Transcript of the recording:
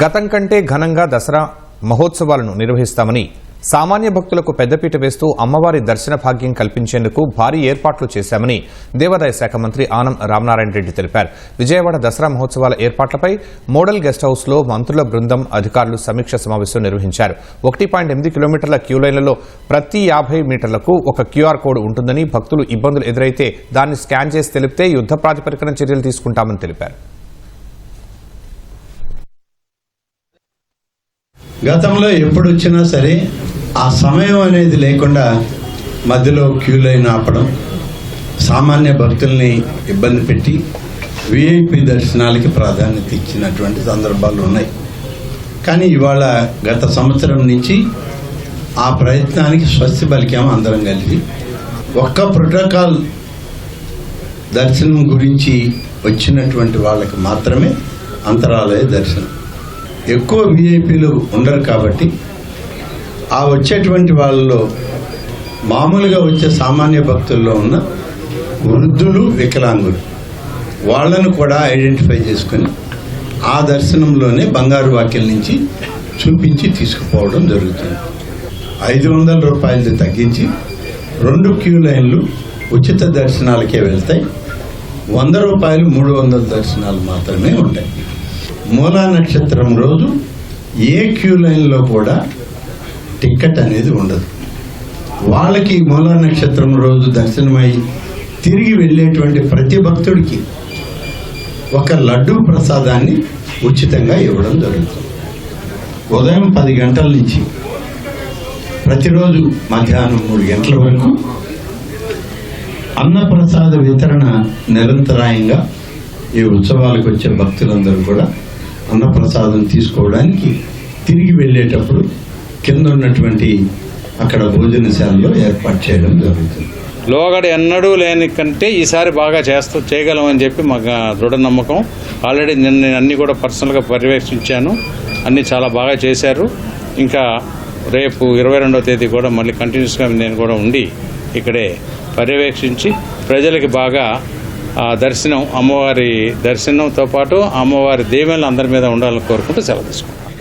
గతం కంటే ఘనంగా దసరా మహోత్సవాలను నిర్వహిస్తామని సామాన్య భక్తులకు పెద్దపీట వేస్తూ అమ్మవారి దర్శన భాగ్యం కల్పించేందుకు భారీ ఏర్పాట్లు చేశామని దేవాదాయ శాఖ మంత్రి ఆనం రామనారాయణ రెడ్డి తెలిపారు. విజయవాడ దసరా మహోత్సవాల ఏర్పాట్లపై మోడల్ గెస్ట్ హౌస్లో మంత్రుల బృందం అధికారులు సమీక్ష సమావేశం నిర్వహించారు. ఒకటి పాయింట్ ఎనిమిది కిలోమీటర్ల క్యూలైన్లలో ప్రతి యాభై మీటర్లకు ఒక క్యూఆర్ కోడ్ ఉంటుందని భక్తులు ఇబ్బందులు ఎదురైతే దాన్ని స్కాన్ చేసి తెలిపితే యుద్ధ ప్రాతిపదికన చర్యలు తీసుకుంటామని తెలిపారు. గతంలో ఎప్పుడు వచ్చినా సరే ఆ సమయం అనేది లేకుండా మధ్యలో క్యూ లైన్ ఆపడం సామాన్య భక్తుల్ని ఇబ్బంది పెట్టి విఐపి దర్శనాలకి ప్రాధాన్యత ఇచ్చినటువంటి సందర్భాలు ఉన్నాయి. కానీ ఇవాళ గత సంవత్సరం నుంచి ఆ ప్రయత్నానికి స్వస్తి పలికాము అందరం కలిసి. ఒక్క ప్రోటోకాల్ దర్శనం గురించి వచ్చినటువంటి వాళ్ళకి మాత్రమే అంతరాలయ దర్శనం. ఎక్కువ వీఐపీలు ఉండరు కాబట్టి ఆ వచ్చేటువంటి వాళ్ళలో మామూలుగా వచ్చే సామాన్య భక్తుల్లో ఉన్న వృద్ధులు వికలాంగులు వాళ్ళను కూడా ఐడెంటిఫై చేసుకొని ఆ దర్శనంలోనే బంగారు వాక్యం నుంచి చూపించి తీసుకుపోవడం జరుగుతుంది. ఐదు వందల రూపాయలు తగ్గించి రెండు క్యూ లైన్లు ఉచిత దర్శనాలకే వెళ్తాయి. వంద రూపాయలు మూడు వందల దర్శనాలు మాత్రమే ఉంటాయి. మూలా నక్షత్రం రోజు ఏ క్యూ లైన్లో కూడా టికెట్ అనేది ఉండదు. వాళ్ళకి మూలా నక్షత్రం రోజు దర్శనమై తిరిగి వెళ్ళేటువంటి ప్రతి భక్తుడికి ఒక లడ్డు ప్రసాదాన్ని ఉచితంగా ఇవ్వడం జరుగుతుంది. ఉదయం పది గంటల నుంచి ప్రతిరోజు మధ్యాహ్నం మూడు గంటల వరకు అన్నప్రసాద వితరణ నిరంతరాయంగా ఈ ఉత్సవాలకు వచ్చే భక్తులందరూ కూడా అన్నప్రసాదం తీసుకోవడానికి తిరిగి వెళ్ళేటప్పుడు కింద ఉన్నటువంటి అక్కడ భోజనశాలలో ఏర్పాటు చేయడం జరుగుతుంది. లోగడ ఎన్నడూ లేని కంటే ఈసారి బాగా చేస్తూ చేయగలమని చెప్పి మాకు దృఢ నమ్మకం ఆల్రెడీ నిన్న నేను అన్నీ కూడా పర్సనల్గా పర్యవేక్షించాను. అన్నీ చాలా బాగా చేశారు. ఇంకా రేపు ఇరవై రెండవ తేదీ కూడా మళ్ళీ కంటిన్యూస్గా నేను కూడా ఉండి ఇక్కడే పర్యవేక్షించి ప్రజలకి బాగా దర్శనం అమ్మవారి దర్శనంతో పాటు అమ్మవారి దీవెనలు అందరి మీద ఉండాలని కోరుకుంటూ సెలవు తీసుకుంటాం